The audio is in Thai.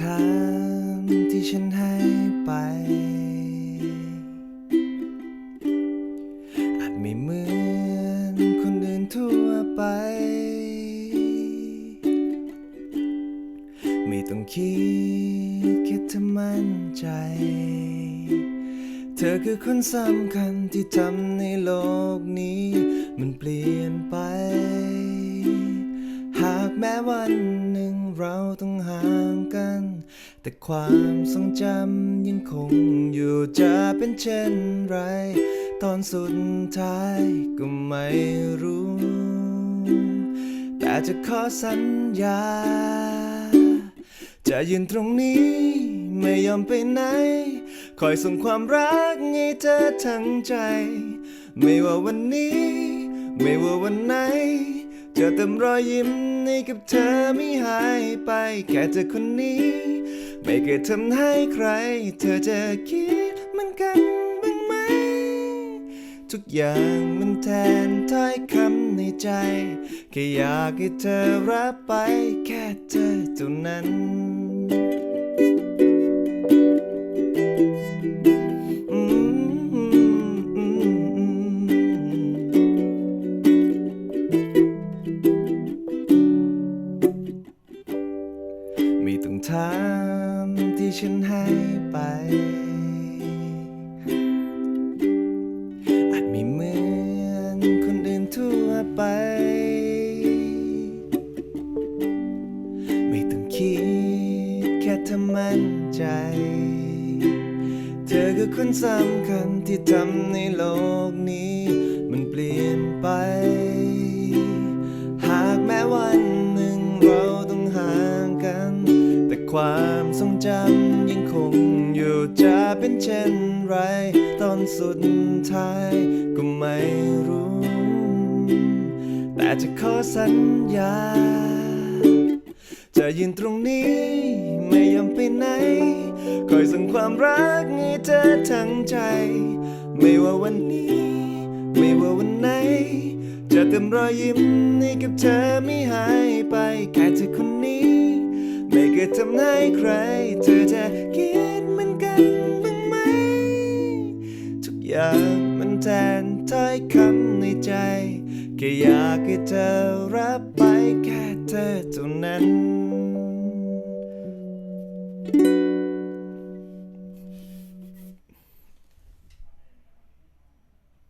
ทางที่ฉันให้ไป อาจไม่เหมือนคนอื่นทั่วไป ไม่ต้องคิดแค่เธอมั่นใจ เธอคือคนสำคัญที่ทำในโลกนี้ มันเปลี่ยนไป หากแม้วันหนึ่งเราต้องห่างกัน แต่ความทรงจำยังคงอยู่จะเป็นเช่นไร ตอนสุดท้ายก็ไม่รู้ แต่จะขอสัญญา จะยืนตรงนี้ไม่ยอมไปไหน คอยส่งความรักให้เธอทั้งใจ ไม่ว่าวันนี้ ไม่ว่าวันไหน จอเติมรอยยิ้มให้กับเธอไม่หายไป แค่เธอคนนี้ ไม่เคยทำให้ใคร เธอจะคิดมันกันบ้างไหม ทุกอย่างมันแทนถ้อยคำในใจ แค่อยากให้เธอรับไปแค่เธอเท่านั้น ไม่ต้องถามที่ฉันให้ไป อาจไม่เหมือนคนอื่นทั่วไป ไม่ต้องคิดแค่เธอมั่นใจ เธอคือคนสำคัญที่ทำในโลก ความทรงจำยังคงอยู่จะเป็นเช่นไร ตอนสุดท้ายก็ไม่รู้ แต่จะขอสัญญา จะยืนตรงนี้ ไม่ยอมไปไหน คอยส่งความรักให้เธอทั้งใจ ไม่ว่าวันนี้ ไม่ว่าวันไหน จะเติมรอยยิ้มให้กับเธอไม่หายไปแค่เธอคนนี้ ไม่เคยทำให้ใคร เธอจะคิดเหมือนกันบ้างไหม ทุกอย่างมันแทนถ้อยคำในใจ แค่อยากให้เธอรับไปแค่เธอเท่านั้น